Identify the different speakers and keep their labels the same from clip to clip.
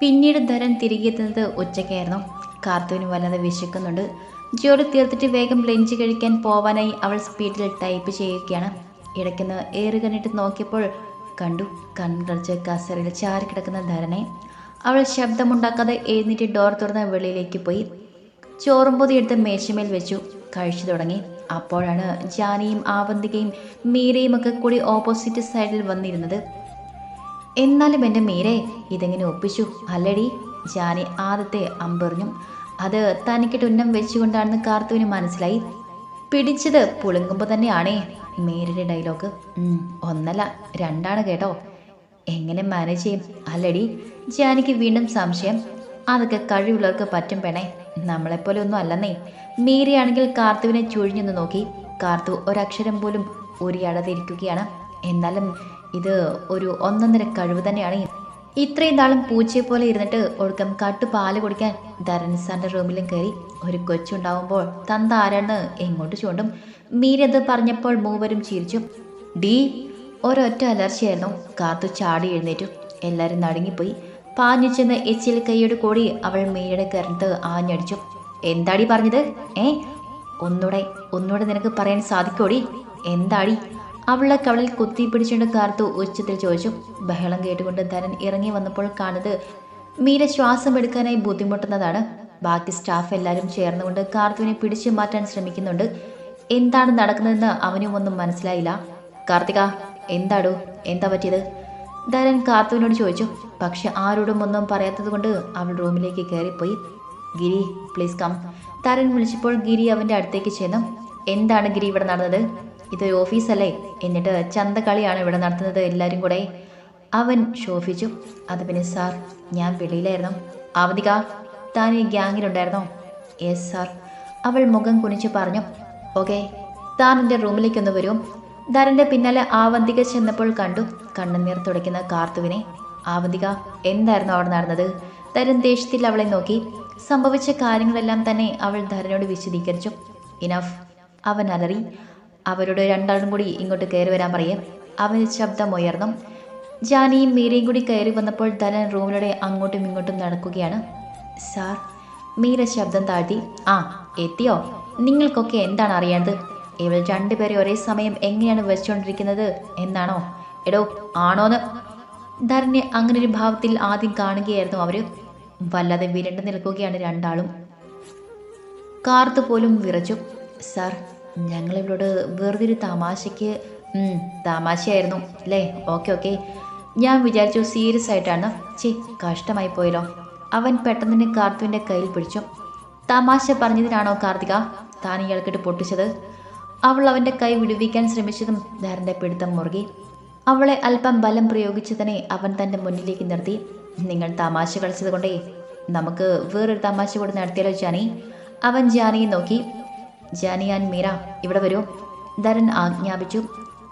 Speaker 1: പിന്നീട് ധരൻ തിരികെ എത്തുന്നത് ഉച്ചയ്ക്കായിരുന്നു കാർത്തുവിന് വല്ലാതെ വിശക്കുന്നുണ്ട്. ജോലി തീർത്തിട്ട് വേഗം ലഞ്ച് കഴിക്കാൻ പോവാനായി അവൾ സ്പീഡിൽ ടൈപ്പ് ചെയ്യുകയാണ്. ഇടയ്ക്കുന്ന് ഏറ് കണ്ടിട്ട് നോക്കിയപ്പോൾ കണ്ടു കണ്ണടച്ച് കസറിൽ ചാരി കിടക്കുന്ന ധരനെ. അവൾ ശബ്ദമുണ്ടാക്കാതെ എഴുന്നേറ്റ് ഡോർ തുറന്ന് വെളിയിലേക്ക് പോയി. ചോറും പൊതി എടുത്ത് മേശമേൽ വെച്ചു. കഴിച്ചു തുടങ്ങി. അപ്പോഴാണ് ജാനിയും ആവന്തികയും മീരയും ഒക്കെ കൂടി ഓപ്പോസിറ്റ് സൈഡിൽ വന്നിരുന്നത്. എന്നാലും എന്റെ മീരെ ഇതെങ്ങനെ ഒപ്പിച്ചു? അല്ലടി ജാനി ആദ്യത്തെ അമ്പെറിഞ്ഞു. അത് തനിക്കിട്ട് ഉന്നം വെച്ചുകൊണ്ടാണെന്ന് കാർത്തുവിന് മനസ്സിലായി. പിടിച്ചത് പുളുങ്കുമ്പോൾ തന്നെയാണേ മീരയുടെ ഡയലോഗ്. ഒന്നല്ല രണ്ടാണ് കേട്ടോ. എങ്ങനെ മാനേജ് ചെയ്യും? അല്ലടി ജാനിക്ക് വീണ്ടും സംശയം. അതൊക്കെ കഴിവുള്ളവർക്ക് പറ്റും പെണേ. നമ്മളെപ്പോലെ ഒന്നും അല്ലെന്നേ. മീരയാണെങ്കിൽ കാർത്തുവിനെ ചുഴിഞ്ഞൊന്ന് നോക്കി. കാർത്തു ഒരക്ഷരം പോലും ഉരിയാടാതിരിക്കുകയാണ് എന്നാലും ഇത് ഒരു ഒന്നൊന്നര കഴിവ് തന്നെയാണ്. ഇത്രയും നാളും പൂച്ചയെ പോലെ ഇരുന്നിട്ട് ഒടുക്കം കട്ടു പാൽ കുടിക്കാൻ ധരൻസാന്റെ റൂമിലും കയറി ഒരു കൊച്ചുണ്ടാവുമ്പോൾ തന്ത ആരാണ് എങ്ങോട്ട് ചൂണ്ടും. മീരത് പറഞ്ഞപ്പോൾ മൂവരും ചിരിച്ചു ഡി ഒരൊറ്റ അലർച്ചയായിരുന്നു. കാത്തു ചാടി എഴുന്നേറ്റു. എല്ലാവരും നടുങ്ങിപ്പോയി. പാഞ്ഞു ചെന്ന് എച്ചിൽ കൈയോട് കൂടി അവൾ മീരയുടെ കരണത്ത് ആഞ്ഞടിച്ചു. എന്താടി പറഞ്ഞത്? ഏ? ഒന്നൂടെ ഒന്നൂടെ നിനക്ക് പറയാൻ സാധിക്കോടി എന്താടി? അവളെ കവളിൽ കുത്തി പിടിച്ചുകൊണ്ട് കാർത്തു ഉച്ചത്തിൽ ചോദിച്ചു ബഹളം കേട്ടുകൊണ്ട് ധനൻ ഇറങ്ങി വന്നപ്പോൾ കാണുന്നത് മീര ശ്വാസം എടുക്കാനായി ബുദ്ധിമുട്ടുന്നതാണ്. ബാക്കി സ്റ്റാഫ് എല്ലാവരും ചേർന്നുകൊണ്ട് കാർത്തുവിനെ പിടിച്ചു മാറ്റാൻ ശ്രമിക്കുന്നുണ്ട്. എന്താണ് നടക്കുന്നതെന്ന് അവനും ഒന്നും മനസ്സിലായില്ല. കാർത്തിക എന്താടോ? എന്താ പറ്റിയത്? ധരൻ കാർത്തുവിനോട് ചോദിച്ചു പക്ഷെ ആരോടും ഒന്നും പറയാത്തത് കൊണ്ട് അവൾ റൂമിലേക്ക് കയറിപ്പോയി. ഗിരി പ്ലീസ് കം. തരൻ വിളിച്ചപ്പോൾ ഗിരി അവന്റെ അടുത്തേക്ക് ചെന്നു എന്താണ് ഗിരി ഇവിടെ നടന്നത്? ഇതൊരു ഓഫീസല്ലേ? എന്നിട്ട് ചന്തക്കളിയാണ് ഇവിടെ നടത്തുന്നത്. എല്ലാവരും കൂടെ അവൻ ശോഭിച്ചു. അത് പിന്നെ സാർ ഞാൻ വെളിയിലായിരുന്നു. അവധിക താൻ ഈ ഗ്യാങ്ങിലുണ്ടായിരുന്നോ? Yes sir. അവൾ മുഖം കുനിച്ച് പറഞ്ഞു ഓക്കെ താൻ എന്റെ റൂമിലേക്കൊന്ന് വരും. ധരന്റെ പിന്നാലെ ആവന്തിക ചെന്നപ്പോൾ കണ്ടു കണ്ണുനീർ തുടയ്ക്കുന്ന കാർത്തുവിനെ. ആവന്തിക എന്തായിരുന്നു അവിടെ നടന്നത്? ധരൻ ദേഷ്യത്തിൽ അവളെ നോക്കി. സംഭവിച്ച കാര്യങ്ങളെല്ലാം തന്നെ അവൾ ധരനോട് വിശദീകരിച്ചു. ഇനഫ് അവൻ അലറി അവരോട് രണ്ടാളും കൂടി ഇങ്ങോട്ട് കയറി വരാൻ പറയും. അവൻ ശബ്ദം ഉയർന്നു. ജാനിയും മീരയും കൂടി കയറി വന്നപ്പോൾ ധനൻ റൂമിലൂടെ അങ്ങോട്ടും ഇങ്ങോട്ടും നടക്കുകയാണ്. സാർ മീര ശബ്ദം താഴ്ത്തി. ആ എത്തിയോ? നിങ്ങൾക്കൊക്കെ എന്താണ് അറിയേണ്ടത്? ഇവൾ രണ്ടുപേരെ ഒരേ സമയം എങ്ങനെയാണ് വെച്ചുകൊണ്ടിരിക്കുന്നത് എന്നാണോ? എടോ ആണോന്ന്? ധരനെ അങ്ങനെ ഒരു ഭാവത്തിൽ ആദ്യം കാണുകയായിരുന്നു അവർ വല്ലാതെ വിരണ്ടു നിൽക്കുകയാണ് രണ്ടാളും. കാർത്ത് പോലും വിറച്ചു. സാർ ഞങ്ങൾ ഇവളോട് വെറുതെ ഒരു തമാശയ്ക്ക് തമാശയായിരുന്നു അല്ലേ? Okay okay. ഞാൻ വിചാരിച്ചു സീരിയസ് ആയിട്ടാണ്. ചേ കഷ്ടമായി പോയല്ലോ. അവൻ പെട്ടെന്ന് തന്നെ കാർത്തുവിന്റെ കയ്യിൽ പിടിച്ചു. തമാശ പറഞ്ഞതിനാണോ കാർത്തിക? താൻ ഇയാൾക്കിട്ട് പൊട്ടിച്ചത്? അവൾ അവന്റെ കൈ വിടുവിക്കാൻ ശ്രമിച്ചതും ധാരന്റെ പിടുത്തം മുറുകി. അവളെ അല്പം ബലം പ്രയോഗിച്ച് തന്നെ അവൻ തന്റെ മുന്നിലേക്ക് നിർത്തി. നിങ്ങൾ തമാശ കളിച്ചത് കൊണ്ടേ നമുക്ക് വേറൊരു തമാശ കൂടി നടത്തിയാലോ ജാനി? അവൻ ജാനിയെ നോക്കി. ജാനി ആൻ മീര ഇവിടെ വരൂ. ധരൻ ആജ്ഞാപിച്ചു.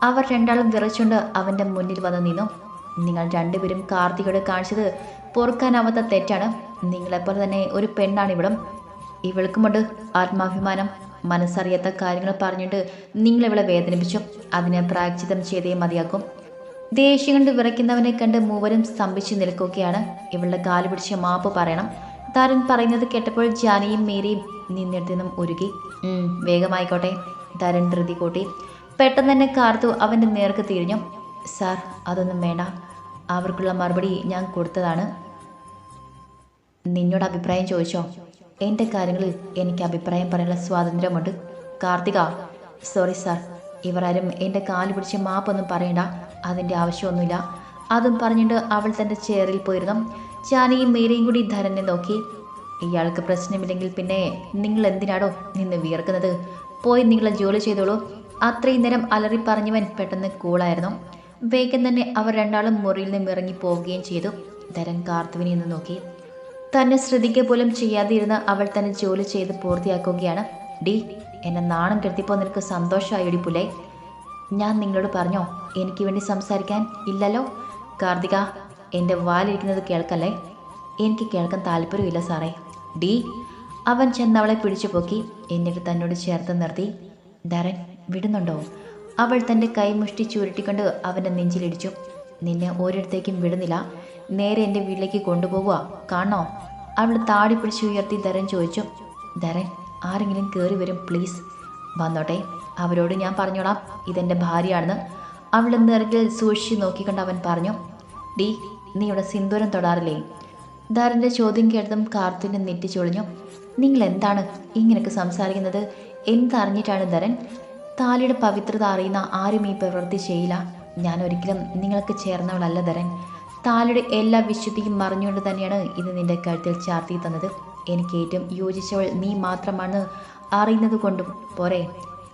Speaker 1: അവർ രണ്ടാളും വിറച്ചുകൊണ്ട് അവന്റെ മുന്നിൽ വന്ന് നിന്നു. നിങ്ങൾ രണ്ടുപേരും കാർത്തികയോട് കാണിച്ചത് പൊറുക്കാനാവാത്ത തെറ്റാണ്. നിങ്ങളെപ്പോലെ തന്നെ ഒരു പെണ്ണാണ് ഇവിടം. ഇവൾക്കുമുണ്ട് ആത്മാഭിമാനം. മനസ്സറിയാത്ത കാര്യങ്ങൾ പറഞ്ഞിട്ട് നിങ്ങൾ ഇവളെ വേദനിപ്പിച്ചു. അതിനെ പ്രായച്ചിതം ചെയ്തേ മതിയാക്കും. ദേഷ്യം കൊണ്ട് വിറയ്ക്കുന്നവനെ കണ്ട് മൂവരും സ്തംഭിച്ചു നിൽക്കുകയാണ്. ഇവളുടെ കാൽ പിടിച്ച് മാപ്പ് പറയണം. താരൻ പറയുന്നത് കേട്ടപ്പോൾ ജാനിയും മേരിയും നിന്നിടത്തു നിന്നും ഒരുക്കി. "ഉം, വേഗമായിക്കോട്ടെ താരൻ ധൃതി കൂട്ടി. പെട്ടെന്ന് തന്നെ കാർത്തു അവന്റെ നേർക്ക് തിരിഞ്ഞു. സാർ അതൊന്നും വേണ്ട. അവർക്കുള്ള മറുപടി ഞാൻ കൊടുത്തതാണ്. നിന്നോട് അഭിപ്രായം ചോദിച്ചോ? എന്റെ കാര്യങ്ങളിൽ എനിക്ക് അഭിപ്രായം പറയാനുള്ള സ്വാതന്ത്ര്യമുണ്ട്. കാർത്തിക സോറി സാർ ഇവരാരും എന്റെ കാൽ പിടിച്ച് മാപ്പൊന്നും പറയണ്ട. അതിന്റെ ആവശ്യമൊന്നുമില്ല. അതും പറഞ്ഞിട്ട് അവൾ തന്റെ ചെയറിൽ പോയിരുന്നു. ജാനിയും മീരയും കൂടി ധരനെ നോക്കി. ഇയാൾക്ക് പ്രശ്നമില്ലെങ്കിൽ പിന്നെ നിങ്ങൾ എന്തിനാടോ നിന്ന് വിയർക്കുന്നത്? പോയി നിങ്ങളെ ജോലി ചെയ്തോളൂ. അത്രയും നേരം അലറി പറഞ്ഞവൻ പെട്ടെന്ന് കൂളായിരുന്നു. വേഗം തന്നെ അവർ രണ്ടാളും മുറിയിൽ നിന്നും ഇറങ്ങി പോവുകയും ചെയ്തു. ധരൻ കാർത്തുവിനെ നിന്ന് നോക്കി. തന്നെ ശ്രദ്ധിക്കുക പോലും ചെയ്യാതെ ഇരുന്ന് അവൾ തന്നെ ജോലി ചെയ്ത് പൂർത്തിയാക്കുകയാണ്. ഡി എന്നെ നാണം കെടുത്തിപ്പോൾ നിനക്ക് സന്തോഷമായി പുലേ. ഞാൻ നിങ്ങളോട് പറഞ്ഞോ എനിക്ക് വേണ്ടി സംസാരിക്കാൻ ഇല്ലല്ലോ? കാർത്തിക എന്റെ വാലിരിക്കുന്നത് കേൾക്കല്ലേ? എനിക്ക് കേൾക്കാൻ താല്പര്യമില്ല സാറേ. ഡി അവൻ ചെന്ന് അവളെ പിടിച്ചു പൊക്കി എന്നിട്ട് തന്നോട് ചേർത്ത് നിർത്തി. ധരൻ വിടുന്നുണ്ടോ? അവൾ തന്റെ കൈമുഷ്ടി ചുരുട്ടിക്കൊണ്ട് അവന്റെ നെഞ്ചിലിടിച്ചു. നിന്നെ ഒരിടത്തേക്കും വിടുന്നില്ല. നേരെ എന്റെ വീട്ടിലേക്ക് കൊണ്ടുപോകുക കാണോ അവൾ താടി പിടിച്ച് ഉയർത്തി ധരൻ ചോദിച്ചു. ധരൻ ആരെങ്കിലും കയറി വരും പ്ലീസ്. വന്നോട്ടെ അവരോട് ഞാൻ പറഞ്ഞോളാം. ഇതെന്റെ ഭാര്യയാണെന്ന് അവളുടെ നിറകിൽ സൂക്ഷിച്ച് നോക്കിക്കൊണ്ട് അവൻ പറഞ്ഞു. ഡി നീ ഇവിടെ സിന്ദൂരം തൊടാറില്ലേ? ധരന്റെ ചോദ്യം കേട്ടതും കാർത്തിന്റെ നെറ്റി ചൊളിഞ്ഞു. നിങ്ങൾ എന്താണ് ഇങ്ങനെയൊക്കെ സംസാരിക്കുന്നത്? എന്തറിഞ്ഞിട്ടാണ് ധരൻ താലിയുടെ പവിത്രത അറിയുന്ന ആരും ഈ പ്രവൃത്തി ചെയ്യില്ല. ഞാൻ ഒരിക്കലും നിങ്ങൾക്ക് ചേർന്നവളല്ല ധരൻ താലിയുടെ എല്ലാ വിശുദ്ധിയും മറിഞ്ഞുകൊണ്ട് തന്നെയാണ് ഇത് നിന്റെ കഴുത്തിൽ ചാർത്തി തന്നത്. എനിക്ക് ഏറ്റവും യോജിച്ചവൾ നീ മാത്രമാണ് അറിയുന്നത് കൊണ്ടും പോരെ.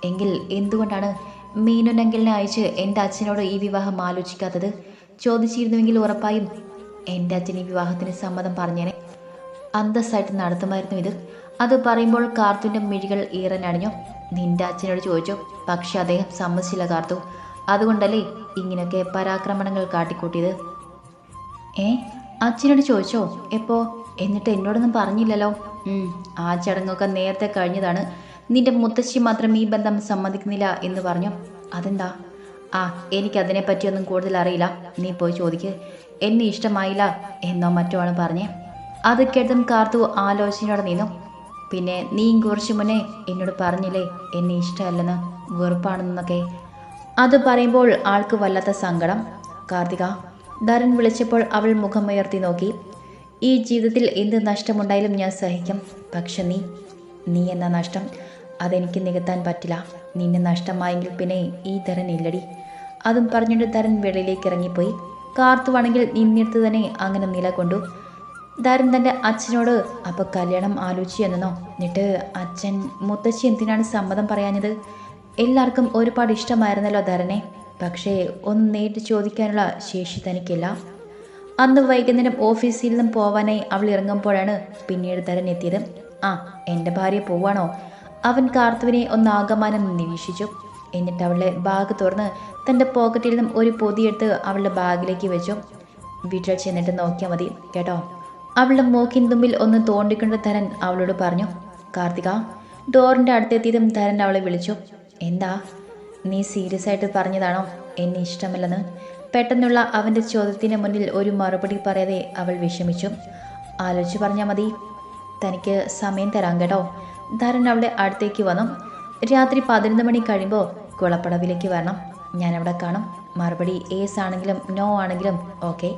Speaker 1: എങ്കിൽ എന്തുകൊണ്ടാണ് മീനുനങ്കലിനെ അയച്ച് എന്റെ അച്ഛനോട് ഈ വിവാഹം ആലോചിക്കാത്തത്? ചോദിച്ചിരുന്നുവെങ്കിൽ ഉറപ്പായും എന്റെ അച്ഛൻ ഈ വിവാഹത്തിന് സമ്മതം പറഞ്ഞേനെ. അന്തസ്സായിട്ട് നടത്തുമായിരുന്നു ഇത്. അത് പറയുമ്പോൾ കാർത്തുവിന്റെ മിഴികൾ ഈറനടിഞ്ഞു നിന്റെ അച്ഛനോട് ചോദിച്ചു. പക്ഷെ അദ്ദേഹം സമ്മതിച്ചില്ല കാർത്തു. അതുകൊണ്ടല്ലേ ഇങ്ങനെയൊക്കെ പരാക്രമണങ്ങൾ കാട്ടിക്കൂട്ടിയത്? ഏ? അച്ഛനോട് ചോദിച്ചോ? എപ്പോ? എന്നിട്ട് എന്നോടൊന്നും പറഞ്ഞില്ലല്ലോ. ആ ചടങ്ങൊക്കെ നേരത്തെ കഴിഞ്ഞതാണ്. നിന്റെ മുത്തശ്ശി മാത്രം ഈ ബന്ധം സമ്മതിക്കുന്നില്ല എന്ന് പറഞ്ഞു. അതെന്താ? ആ എനിക്കതിനെ പറ്റിയൊന്നും കൂടുതൽ അറിയില്ല. നീ പോയി ചോദിക്ക്. എന്നെ ഇഷ്ടമായില്ല എന്നോ മറ്റോ ആണ് പറഞ്ഞേ. അത് കേട്ടും കാർത്തു ആലോചനയോടെ നിന്നു. പിന്നെ നീ കുറച്ച് മുന്നേ എന്നോട് പറഞ്ഞില്ലേ എന്നെ ഇഷ്ടമല്ലെന്ന് വെറുപ്പാണെന്നൊക്കെ. അത് പറയുമ്പോൾ ആൾക്ക് വല്ലാത്ത സങ്കടം. കാർത്തിക ധരൻ വിളിച്ചപ്പോൾ അവൾ മുഖമുയർത്തി നോക്കി. ഈ ജീവിതത്തിൽ എന്ത് നഷ്ടമുണ്ടായാലും ഞാൻ സഹിക്കും. പക്ഷെ നീ നീ എന്ന നഷ്ടം? അതെനിക്ക് നികത്താൻ പറ്റില്ല. നിന്നെ നഷ്ടമായെങ്കിൽ പിന്നെ ഈ തരൻ ഇല്ലടി. അതും പറഞ്ഞിട്ട് ധരൻ വെളിയിലേക്ക് ഇറങ്ങിപ്പോയി. കാർത്തുവാണെങ്കിൽ നിന്നിടത്ത് തന്നെ അങ്ങനെ നിലകൊണ്ടു ധരൻ തന്റെ അച്ഛനോട് അപ്പോൾ കല്യാണം ആലോചിച്ചു എന്നോ എന്നിട്ട് അച്ഛൻ മുത്തശ്ശി എന്തിനാണ് സമ്മതം പറയാഞ്ഞത്? എല്ലാവർക്കും ഒരുപാട് ഇഷ്ടമായിരുന്നല്ലോ ധരനെ. പക്ഷേ ഒന്ന് നേരിട്ട് ചോദിക്കാനുള്ള ശേഷി തനിക്കില്ല. അന്ന് വൈകുന്നേരം ഓഫീസിൽ നിന്നും പോവാനായി അവൾ ഇറങ്ങുമ്പോഴാണ് പിന്നീട് ധരൻ എത്തിയത്. ആ എന്റെ ഭാര്യ പോവാണോ? അവൻ കാർത്തുവിനെ ഒന്ന് ആകമാനം നിരീക്ഷിച്ചു. എന്നിട്ട് അവളുടെ ബാഗ് തുറന്ന് തന്റെ പോക്കറ്റിൽ നിന്നും ഒരു പൊതിയെടുത്ത് അവളുടെ ബാഗിലേക്ക് വെച്ചു. വീട്ടിൽ ചെന്നിട്ട് നോക്കിയാൽ മതി കേട്ടോ? അവളുടെ മൂക്കിൻ തുമ്പിൽ ഒന്ന് തോണ്ടിക്കൊണ്ട് ധരൻ അവളോട് പറഞ്ഞു കാർത്തിക ഡോറിന്റെ അടുത്തെത്തിയതും ധരൻ അവളെ വിളിച്ചു. എന്താ? നീ സീരിയസ് ആയിട്ട് പറഞ്ഞതാണോ? എന്നെ ഇഷ്ടമല്ലെന്ന്? പെട്ടെന്നുള്ള അവന്റെ ചോദ്യത്തിന് മുന്നിൽ ഒരു മറുപടി പറയാതെ അവൾ വിഷമിച്ചു. ആലോചിച്ച് പറഞ്ഞാൽ മതി. തനിക്ക് സമയം തരാം കേട്ടോ? ധരൻ അവളുടെ അടുത്തേക്ക് വന്നു. രാത്രി പതിനൊന്ന് മണി കഴിയുമ്പോൾ കുളപ്പടവിലേക്ക് വരണം. ഞാൻ ഞാനവിടെ കാണും. മറുപടി ഏസ് ആണെങ്കിലും നോ ആണെങ്കിലും ഓക്കെ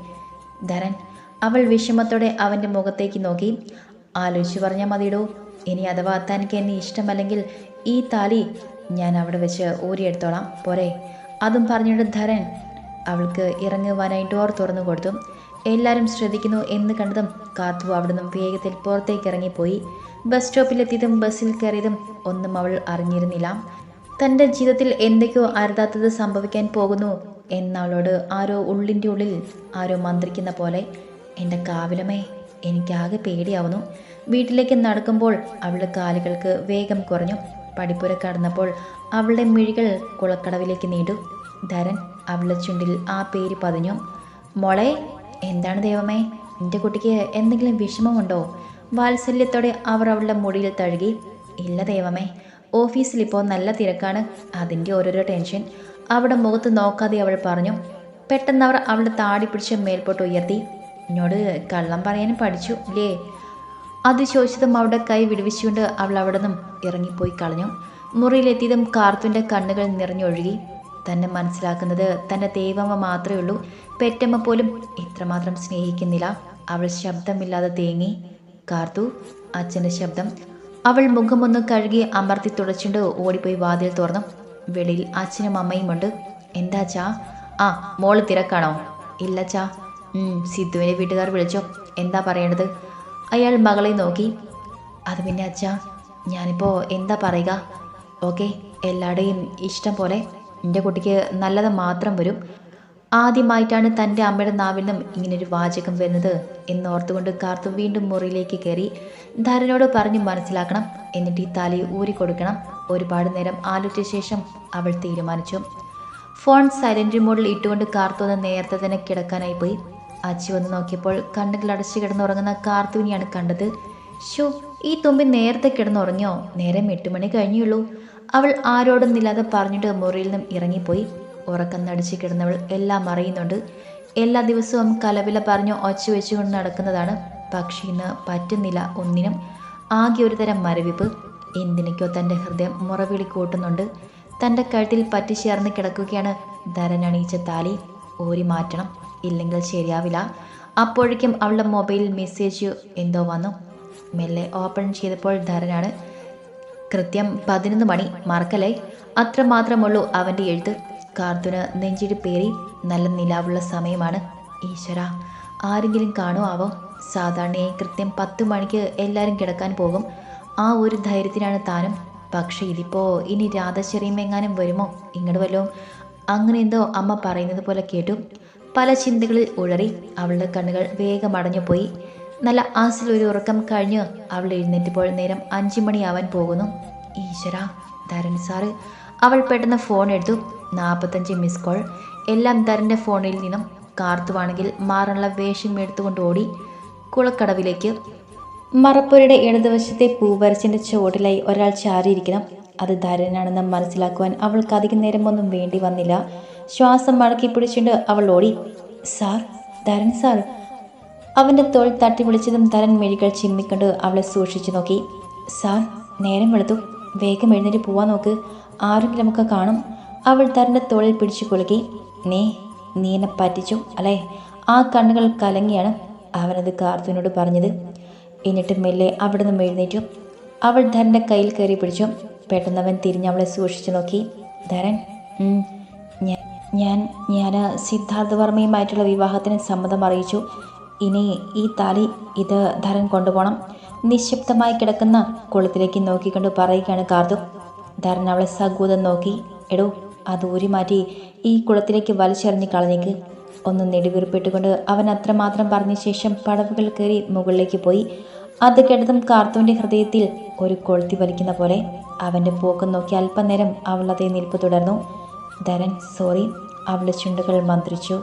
Speaker 1: ധരൻ അവൾ വിഷമത്തോടെ അവന്റെ മുഖത്തേക്ക് നോക്കി. ആലോചിച്ച് പറഞ്ഞാൽ മതിയിടൂ. ഇനി അഥവാ തനിക്ക് എന്നെ ഇഷ്ടമല്ലെങ്കിൽ ഈ താലി ഞാൻ അവിടെ വെച്ച് ഊരിയെടുത്തോളാം. പോരെ. അതും പറഞ്ഞിട്ട് ധരൻ അവൾക്ക് ഇറങ്ങുവാനായി ഡോർ തുറന്നു കൊടുത്തു. എല്ലാവരും ശ്രദ്ധിക്കുന്നു എന്ന് കണ്ടതും കാത്തു അവിടുന്ന് വേഗത്തിൽ പുറത്തേക്ക് ഇറങ്ങിപ്പോയി ബസ് സ്റ്റോപ്പിലെത്തിയതും ബസ്സിൽ കയറിയതും ഒന്നും അവൾ അറിഞ്ഞിരുന്നില്ല. തന്റെ ജീവിതത്തിൽ എന്തൊക്കെയോ അരുതാത്തത് സംഭവിക്കാൻ പോകുന്നു എന്നവളോട് ആരോ ഉള്ളിന്റെ ഉള്ളിൽ ആരോ മന്ത്രിക്കുന്ന പോലെ എന്റെ കാവിലമേ എനിക്കാകെ പേടിയാവുന്നു. വീട്ടിലേക്ക് നടക്കുമ്പോൾ അവളുടെ കാലുകൾക്ക് വേഗം കുറഞ്ഞു. പടിപ്പുര കടന്നപ്പോൾ അവളുടെ മിഴികൾ കുളക്കടവിലേക്ക് നീണ്ടു. ധരൻ അവളുടെ ചുണ്ടിൽ ആ പേര് പതിഞ്ഞു. മോളെ എന്താണ് ദൈവമേ എന്റെ കുട്ടിക്ക് എന്തെങ്കിലും വിഷമമുണ്ടോ? വാത്സല്യത്തോടെ അവർ അവളുടെ മുടിയിൽ തഴുകി ഇല്ല ദൈവമേ ഓഫീസിൽ ഇപ്പോൾ നല്ല തിരക്കാണ് അതിന്റെ ഓരോരോ ടെൻഷൻ. അവിടെ മുഖത്ത് നോക്കാതെ അവൾ പറഞ്ഞു പെട്ടെന്ന് അവർ അവളുടെ താടി പിടിച്ച് മേൽപോട്ട് ഉയർത്തി എന്നോട് കള്ളം പറയാനും പഠിച്ചു ഇല്ലേ? അത് ചോദിച്ചതും അവളുടെ കൈ വിടുവിച്ചുകൊണ്ട് അവൾ അവിടെ നിന്നും ഇറങ്ങിപ്പോയി കളഞ്ഞു. മുറിയിലെത്തിയതും കാർത്തുവിന്റെ കണ്ണുകൾ നിറഞ്ഞൊഴുകി. തന്നെ മനസ്സിലാക്കുന്നത് തന്റെ ദൈവമ്മ മാത്രമേ ഉള്ളൂ പെറ്റമ്മ പോലും ഇത്രമാത്രം സ്നേഹിക്കുന്നില്ല. അവൾ ശബ്ദമില്ലാതെ തേങ്ങി. കാർത്തു അച്ഛന്റെ ശബ്ദം. അവൾ മുഖമൊന്ന് കഴുകി അമർത്തി തുടച്ചുകൊണ്ട് ഓടിപ്പോയി വാതിൽ തുറന്നു. വെളിയിൽ അച്ഛനും അമ്മയും ഉണ്ട്. എന്താ ചാ ആ മോൾ തിരക്കാണോ? ഇല്ല ചാ സിദ്ധുവിനെ വീട്ടുകാർ വിളിച്ചോ. എന്താ പറയേണ്ടത്? അയാൾ മകളെ നോക്കി. അത് പിന്നെ അച്ഛാ ഞാനിപ്പോൾ എന്താ പറയുക? ഓക്കെ എല്ലാവരുടെയും ഇഷ്ടം പോലെ. എന്റെ കുട്ടിക്ക് നല്ലത് മാത്രം വരും. ആദ്യമായിട്ടാണ് തന്റെ അമ്മയുടെ നാവിൽ നിന്നും ഇങ്ങനൊരു വാചകം വരുന്നത് എന്നോർത്തുകൊണ്ട് കാർത്തു വീണ്ടും മുറിയിലേക്ക് കയറി ധരനോട് പറഞ്ഞു മനസ്സിലാക്കണം എന്നിട്ട് ഈ തലി ഊരിക്കൊടുക്കണം ഒരുപാട് നേരം ആലോചിച്ച ശേഷം അവൾ തീരുമാനിച്ചു. ഫോൺ സൈലന്റ് മോഡിൽ ഇട്ടുകൊണ്ട് കാർത്തു ഒന്ന് നേരത്തെ തന്നെ കിടക്കാനായി പോയി. അച്ചി വന്ന് നോക്കിയപ്പോൾ കണ്ണുകൾ അടച്ചു കിടന്നുറങ്ങുന്ന കാർത്തുവിനെയാണ് കണ്ടത്. ഷോ ഈ തുമ്പി നേരത്തെ കിടന്നുറങ്ങിയോ? നേരം എട്ട് മണി കഴിഞ്ഞുള്ളൂ. അവൾ ആരോടൊന്നില്ലാതെ പറഞ്ഞിട്ട് മുറിയിൽ നിന്നും ഇറങ്ങിപ്പോയി. ഉറക്കം നടിച്ച് കിടന്നവൾ എല്ലാം അറിയുന്നുണ്ട്. എല്ലാ ദിവസവും കലവില പറഞ്ഞു ഒച്ച വെച്ചുകൊണ്ട് നടക്കുന്നതാണ്. പക്ഷേ ഇന്ന് പറ്റുന്നില്ല ഒന്നിനും. ആകെ ഒരു തരം മരവിപ്പ്. എന്തിനൊക്കെയോ തന്റെ ഹൃദയം മുറവിളി കൂട്ടുന്നുണ്ട്. തന്റെ കഴുത്തിൽ പറ്റിച്ചേർന്ന് കിടക്കുകയാണ് ധരൻ അണിയിച്ച താലി. ഊരി മാറ്റണം. ഇല്ലെങ്കിൽ ശരിയാവില്ല. അപ്പോഴേക്കും അവളുടെ മൊബൈലിൽ മെസ്സേജ് എന്തോ വന്നു. മെല്ലെ ഓപ്പൺ ചെയ്തപ്പോൾ ധരനാണ്. കൃത്യം പതിനൊന്ന് മണി മറക്കലേ അത്രമാത്രമുള്ളൂ അവന്റെ എഴുത്ത്. കാർത്തുന് നെഞ്ചിടിപ്പേറി നല്ല നിലാവുള്ള സമയമാണ്. ഈശ്വര ആരെങ്കിലും കാണുമാവോ സാധാരണയായി കൃത്യം പത്ത് മണിക്ക് എല്ലാവരും കിടക്കാൻ പോകും. ആ ഒരു ധൈര്യത്തിനാണ് താനും. പക്ഷേ ഇതിപ്പോൾ ഇനി രാധശ്വരിയും എങ്ങാനും വരുമോ? ഇങ്ങോട്ട് വല്ലതും അങ്ങനെ എന്തോ അമ്മ പറയുന്നത് പോലെ കേട്ടു. പല ചിന്തകളിൽ ഉഴറി അവളുടെ കണ്ണുകൾ വേഗം അടഞ്ഞു പോയി. നല്ല ആസിലൊരു ഉറക്കം കഴിഞ്ഞ് അവൾ എഴുന്നേറ്റപ്പോൾ നേരം അഞ്ചു മണിയാവാൻ പോകുന്നു. ഈശ്വര ധരൺ സാറ് അവൾ പെട്ടെന്ന് ഫോൺ എടുത്തു. നാൽപ്പത്തഞ്ച് മിസ് കോൾ എല്ലാം ധരന്റെ ഫോണിൽ നിന്നും കാർത്തുവാണെങ്കിൽ മാറാനുള്ള വേഷം എടുത്തുകൊണ്ട് ഓടി കുളക്കടവിലേക്ക്. മറപ്പുരയുടെ ഇടതുവശത്തെ പൂവരച്ചിന്റെ ചുവട്ടിലായി ഒരാൾ ചാരിയിരിക്കണം. അത് ധരനാണെന്ന് മനസ്സിലാക്കുവാൻ അവൾക്ക് അധികം നേരമൊന്നും വേണ്ടി വന്നില്ല. ശ്വാസം മടക്കി പിടിച്ചുകൊണ്ട് അവൾ ഓടി. Sir Dharan sir. അവന്റെ തോൾ തട്ടി വിളിച്ചതും ധരൻ മെഴികൾ ചിമ്മിക്കൊണ്ട് അവളെ സൂക്ഷിച്ചു നോക്കി. സാർ നേരം വെളുത്തു. വേഗം എഴുന്നേറ്റ് പോവാൻ നോക്ക്. ആരെങ്കിലും ഒക്കെ കാണും. അവൾ തന്റെ തോളിൽ പിടിച്ചു കുലുക്കി നീ നീ എന്നെ പറ്റിച്ചു? അല്ലേ? ആ കണ്ണുകൾ കലങ്ങിയാണ് അവനത് കാർത്തുവിനോട് പറഞ്ഞത്. എന്നിട്ട് മെല്ലെ അവിടെ നിന്ന് എഴുന്നേറ്റു. അവൾ ധരന്റെ കയ്യിൽ കയറി പിടിച്ചു. പെട്ടെന്ന് അവൻ തിരിഞ്ഞ് അവളെ സൂക്ഷിച്ചു നോക്കി. ധരൻ ഞാൻ ഞാൻ സിദ്ധാർത്ഥ വർമ്മയുമായിട്ടുള്ള വിവാഹത്തിന് സമ്മതം അറിയിച്ചു. ഇനി ഈ താലി ഇത് ധരൻ കൊണ്ടുപോകണം. നിശബ്ദമായി കിടക്കുന്ന കുളത്തിലേക്ക് നോക്കിക്കൊണ്ട് പറയുകയാണ് കാർത്തു. ധരൻ അവളെ സഗൂതം നോക്കി എടോ അത് ഊരി മാറ്റി ഈ കുളത്തിലേക്ക് വലിച്ചെറിഞ്ഞ് കളഞ്ഞേക്ക്. ഒന്ന് നെടുവീർപ്പിട്ടുകൊണ്ട് അവൻ അത്രമാത്രം പറഞ്ഞ ശേഷം പടവുകൾ കയറി മുകളിലേക്ക് പോയി. അത് കേട്ടതും കാർത്തുവിന്റെ ഹൃദയത്തിൽ ഒരു കൊളുത്തി വലിക്കുന്ന പോലെ അവന്റെ പോക്കം നോക്കി അല്പനേരം അവൾ അതേ നിൽപ്പ് തുടർന്നു. ധരൻ സോറി. അവളുടെ ചുണ്ടുകൾ മന്ത്രിച്ചു.